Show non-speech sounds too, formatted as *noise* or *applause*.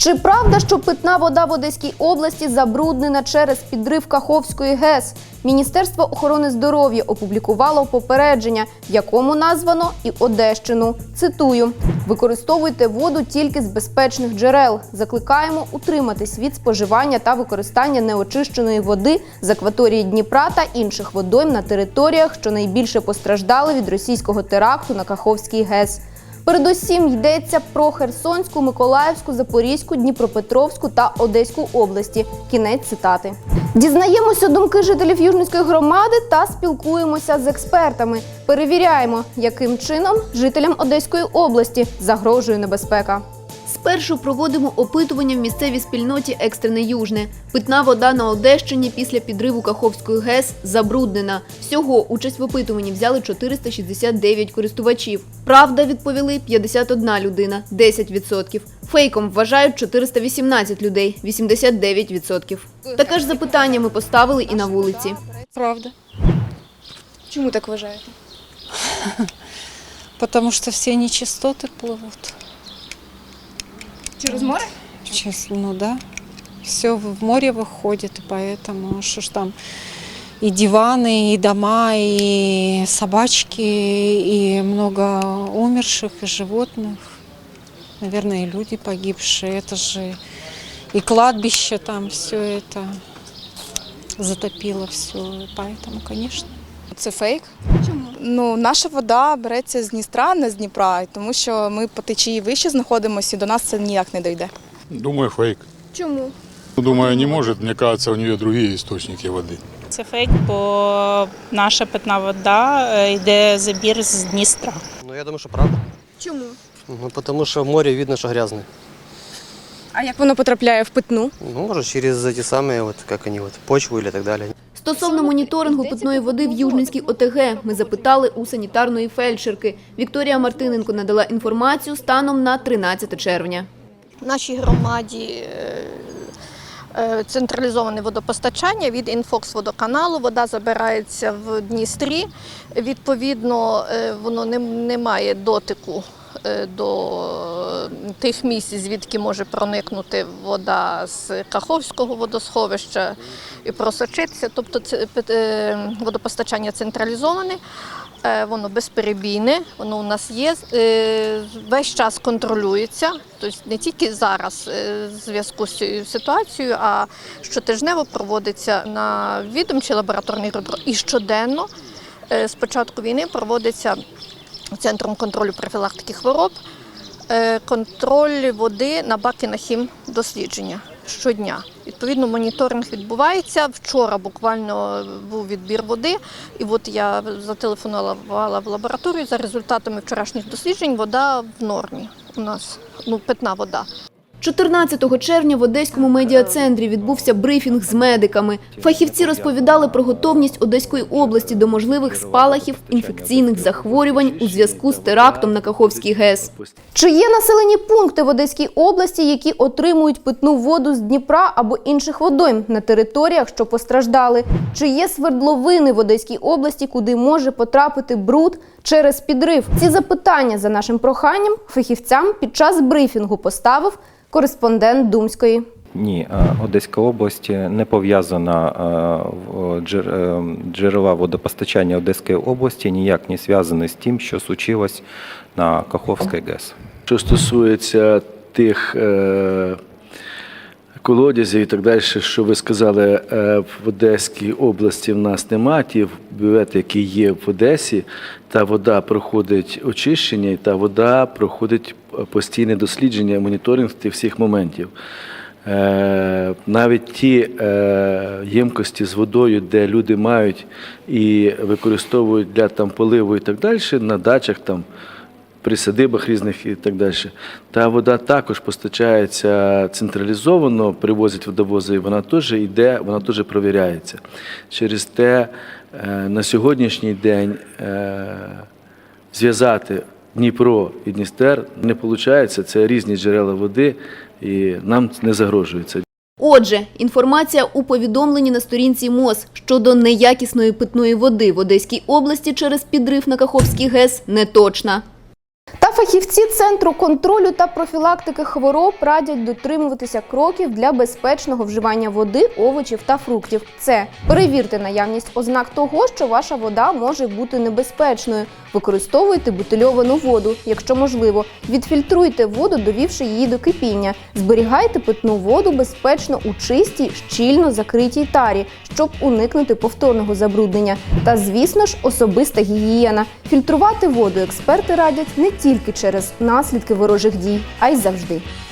Чи правда, що питна вода в Одеській області забруднена через підрив Каховської ГЕС? Міністерство охорони здоров'я опублікувало попередження, в якому названо і Одещину. Цитую: використовуйте воду тільки з безпечних джерел. Закликаємо утриматись від споживання та використання неочищеної води з акваторії Дніпра та інших водойм на територіях, що найбільше постраждали від російського теракту на Каховській ГЕС. Передусім йдеться про Херсонську, Миколаївську, Запорізьку, Дніпропетровську та Одеську області. Кінець цитати. Дізнаємося думки жителів Южницької громади та спілкуємося з експертами. Перевіряємо, яким чином жителям Одеської області загрожує небезпека. Спершу проводимо опитування в місцевій спільноті Екстрене Южне. Питна вода на Одещині після підриву Каховської ГЕС забруднена. Всього участь в опитуванні взяли 469 користувачів. Правда, відповіли 51 людина, 10%. Фейком вважають 418 людей, 89%. Таке ж запитання ми поставили і на вулиці. Правда. Чому так вважаєте? *laughs* Потому что все нечистоты плывут. Через море? Честно, ну да. Все в море выходит, поэтому что ж там и диваны, и дома, и собачки, и много умерших, и животных. Наверное, и люди погибшие. Это же и кладбище там все это затопило все. Поэтому, конечно. Це фейк. Чому? Ну, наша вода береться з Дністра, не з Дніпра, тому що ми по течії вище знаходимося, і до нас це ніяк не дойде. Думаю, фейк. Чому? Думаю, не может. Мне кажется, у нее другие источники воды. Це фейк, бо наша питна вода е, йде забір з Дністра. Ну, я думаю, что правда. Чому? Ну, потому что в море видно, что грязное. А як воно потрапляє в питну? Ну, может, через эти самые, вот, как они, вот, почву или так далее. Стосовно моніторингу питної води в Южницькій ОТГ, ми запитали у санітарної фельдшерки. Вікторія Мартиненко надала інформацію станом на 13 червня. Нашій громаді е, е, централізоване водопостачання від інфокс-водоканалу. Вода забирається в Дністрі. Відповідно, е, воно не, має дотику до тих місць, звідки може проникнути вода з Каховського водосховища і просочитися. Тобто це е, водопостачання централізоване. Е, Воно безперебійне, воно у нас є, е, весь час контролюється, тобто не тільки зараз е, в зв'язку з цією ситуацією, а щотижнево проводиться на відомчий лабораторний контроль і щоденно е, з початку війни проводиться Центром контролю профілактики хвороб е, контроль води на баки на хім дослідження щодня. Відповідно, моніторинг відбувається. Вчора буквально був відбір води, і от я зателефонувала в лабораторію за результатами вчорашніх досліджень. Вода в нормі у нас, ну питна вода. 14 червня в Одеському медіа-центрі відбувся брифінг з медиками. Фахівці розповідали про готовність Одеської області до можливих спалахів інфекційних захворювань у зв'язку з терактом на Каховській ГЕС. Чи є населені пункти в Одеській області, які отримують питну воду з Дніпра або інших водойм на територіях, що постраждали? Чи є свердловини в Одеській області, куди може потрапити бруд через підрив? Ці запитання за нашим проханням фахівцям під час брифінгу поставив кореспондент Думської. Ні, е, Одеська область не пов'язана е, е, джерела водопостачання Одеської області ніяк не зв'язані з тим, що случилось на Каховській ГЕС. Що стосується тих колодязів і так далі, що ви сказали, е, в Одеській області в нас немає, ті бювети, які є в Одесі, та вода проходить очищення, і та вода проходить постійне дослідження, моніторинг всіх моментів. Е, Навіть ті е, ємкості з водою, де люди мають і використовують для там поливу і так далі, на дачах там при садибах різних і так далі. Та вода також постачається централізовано, привозять водовози, і вона теж йде, вона теж провіряється. Через те е, на сьогоднішній день е, зв'язати Дніпро і Дністер не виходить, це різні джерела води, і нам не загрожує це. Отже, інформація у повідомленні на сторінці МОЗ щодо неякісної питної води в Одеській області через підрив на Каховський ГЕС не точна. Та фахівці центру контролю та профілактики хвороб радять дотримуватися кроків для безпечного вживання води, овочів та фруктів. Це перевірте наявність ознак того, що ваша вода може бути небезпечною. Використовуйте бутильовану воду, якщо можливо. Відфільтруйте воду, довівши її до кипіння. Зберігайте питну воду безпечно у чистій, щільно закритій тарі, щоб уникнути повторного забруднення. Та, звісно ж, особиста гігієна. Фільтрувати воду експерти радять не тільки через наслідки ворожих дій, а й завжди.